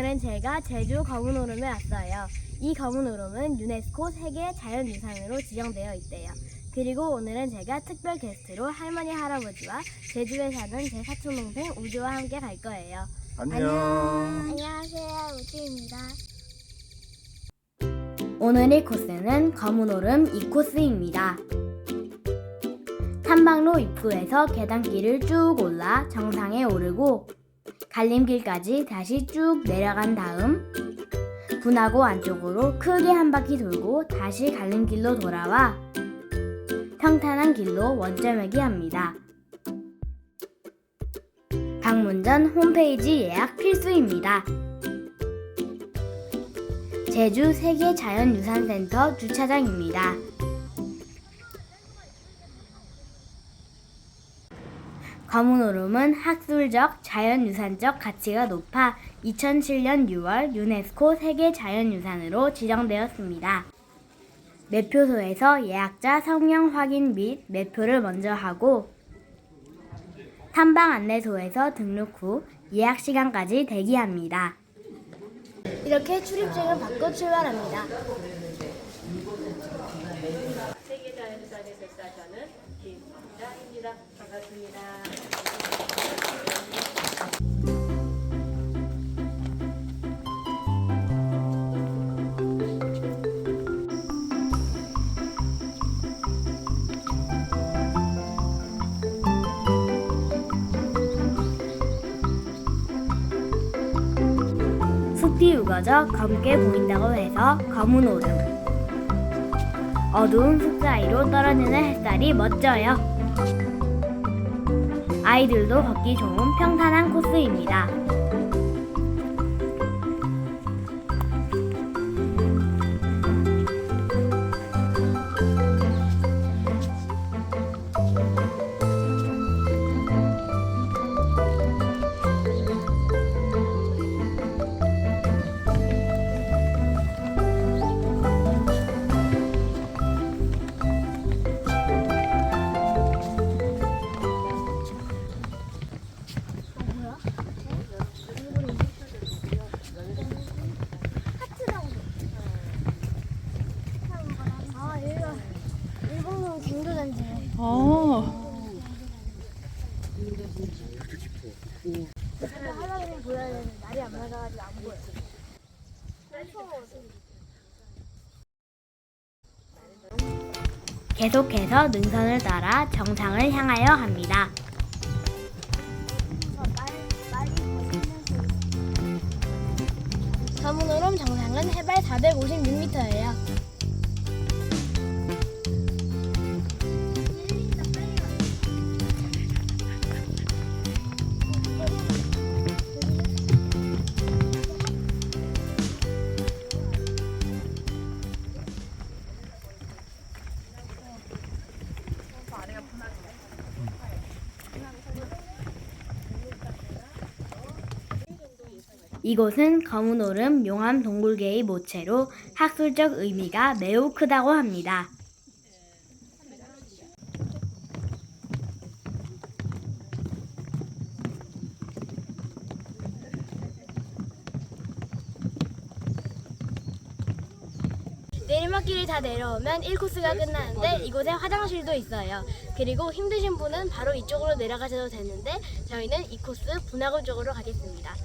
오늘은 제가 제주 거문오름에 왔어요. 이 거문오름은 유네스코 세계 자연유산으로 지정되어 있대요. 그리고 오늘은 제가 특별 게스트로 할머니 할아버지와 제주에 사는 제 사촌 동생 우주와 함께 갈 거예요. 안녕. 안녕하세요, 우주입니다. 오늘의 코스는 거문오름 2코스입니다. 탐방로 입구에서 계단길을 쭉 올라 정상에 오르고 갈림길까지 다시 쭉 내려간 다음 분화고 안쪽으로 크게 한 바퀴 돌고 다시 갈림길로 돌아와 평탄한 길로 원점회기 합니다. 방문 전 홈페이지 예약 필수입니다. 제주 세계자연유산센터 주차장입니다. 거문오름은 학술적, 자연유산적 가치가 높아 2007년 6월 유네스코 세계자연유산으로 지정되었습니다. 매표소에서 예약자 성명 확인 및 매표를 먼저 하고 탐방 안내소에서 등록 후 예약 시간까지 대기합니다. 이렇게 출입증을 받고 출발합니다. 세계자연유산의 설사자는 김정자입니다. 반갑습니다. 숲이 우거져 검게 보인다고 해서 검은 오름. 어두운 숲 사이로 떨어지는 햇살이 멋져요. 아이들도 걷기 좋은 평탄한 코스입니다. 보여. 계속해서 능선을 따라 정상을 향하여 합니다. 서문오름 정상은 해발 456m예요. 이곳은 검은오름 용암 동굴계의 모체로 학술적 의미가 매우 크다고 합니다. 내리막길을 다 내려오면 1코스가 끝나는데 이곳에 화장실도 있어요. 그리고 힘드신 분은 바로 이쪽으로 내려가셔도 되는데 저희는 2코스 분화구 쪽으로 가겠습니다.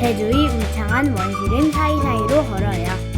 제주의 울창한 원시림 사이사이로 걸어요.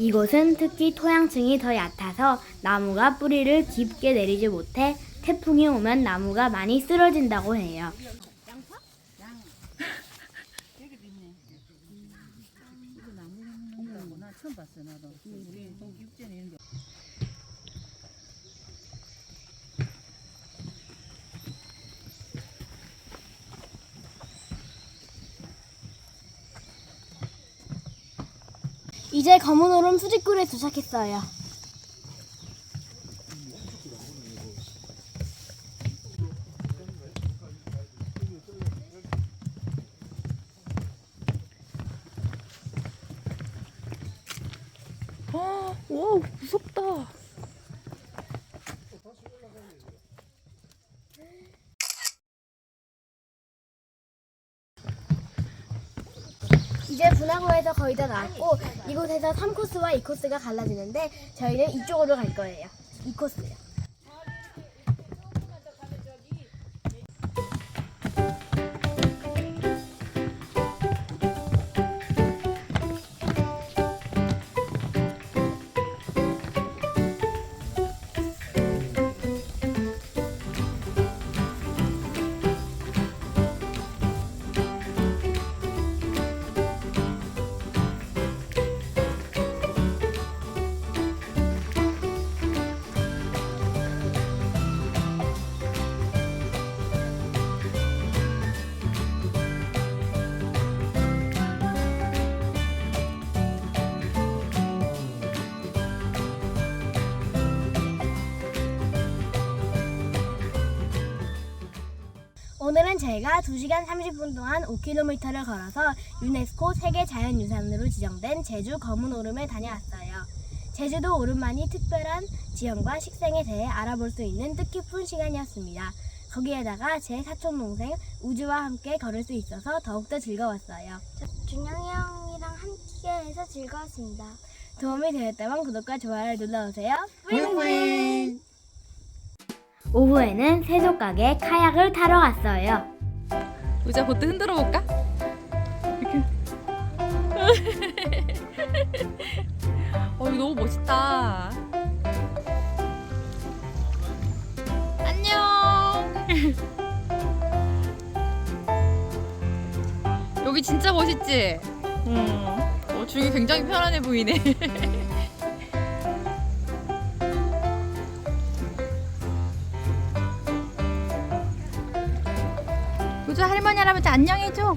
이곳은 특히 토양층이 더 얕아서 나무가 뿌리를 깊게 내리지 못해 태풍이 오면 나무가 많이 쓰러진다고 해요. 나 처음 봤어 나도. 우리 육전에 있는데. 이제 검은 얼음 수직굴에 도착했어요. 와 무섭다. 이제 분화구에서 거의 다 나왔고 이곳에서 3코스와 2코스가 갈라지는데 저희는 이쪽으로 갈 거예요. 2코스요. 오늘은 저희가 2시간 30분 동안 5km를 걸어서 유네스코 세계 자연유산으로 지정된 제주 검은 오름에 다녀왔어요. 제주도 오름만이 특별한 지형과 식생에 대해 알아볼 수 있는 뜻깊은 시간이었습니다. 거기에다가 제 사촌 동생 우주와 함께 걸을 수 있어서 더욱더 즐거웠어요. 준영이 형이랑 함께해서 즐거웠습니다. 도움이 되었다면 구독과 좋아요를 눌러주세요. 뿌잉뿌잉! 오후에는 세족각에 카약을 타러 갔어요. 의자 보트 흔들어 볼까? 이렇게. 어 이거 너무 멋있다. 안녕. 여기 진짜 멋있지? 응. 어, 주기 굉장히 편안해 보이네. 안녕해줘.